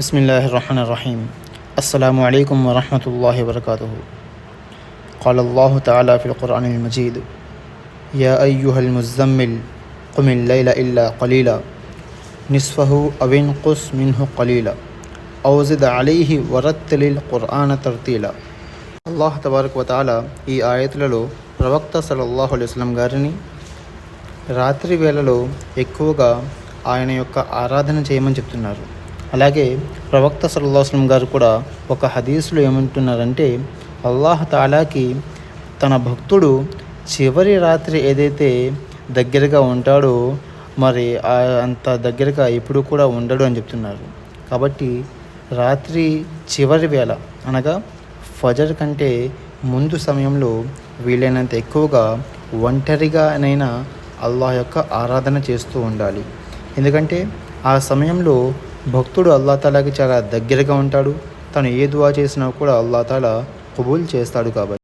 بسم الله الرحمن الرحيم السلام عليكم ورحمة الله وبركاته قال الله تعالى في القرآن المجيد يا أيها المزمل قم الليل إلا قليلا نصفه أو انقص منه قليلا أو زد عليه ورتل القرآن ترتيلا అల్లాహ్ తబారక్ వతాల ఈ ఆయతులలో ప్రవక్త సల్లల్లాహు అలైహి వసల్లం గారిని రాత్రి వేళలో ఎక్కువగా ఆయన యొక్క ఆరాధన చేయమని చెప్తున్నారు అలాగే ప్రవక్త సల్లాహం గారు కూడా ఒక హదీసులో ఏమంటున్నారంటే అల్లాహ్ తాలాకి తన భక్తుడు చివరి రాత్రి ఏదైతే దగ్గరగా ఉంటాడో మరి ఆ అంత దగ్గరగా ఎప్పుడు కూడా ఉండడు అని చెప్తున్నారు. కాబట్టి రాత్రి చివరి వేళ అనగా ఫజర్ కంటే ముందు సమయంలో వీలైనంత ఎక్కువగా ఒంటరిగానైనా అల్లాహ్ యొక్క ఆరాధన చేస్తూ ఉండాలి. ఎందుకంటే ఆ సమయంలో భక్తుడు అల్లాతాలాకి చాలా దగ్గరగా ఉంటాడు. తను ఏ దువా చేసినా కూడా అల్లా తాలా కబూల్ చేస్తాడు కాబట్టి.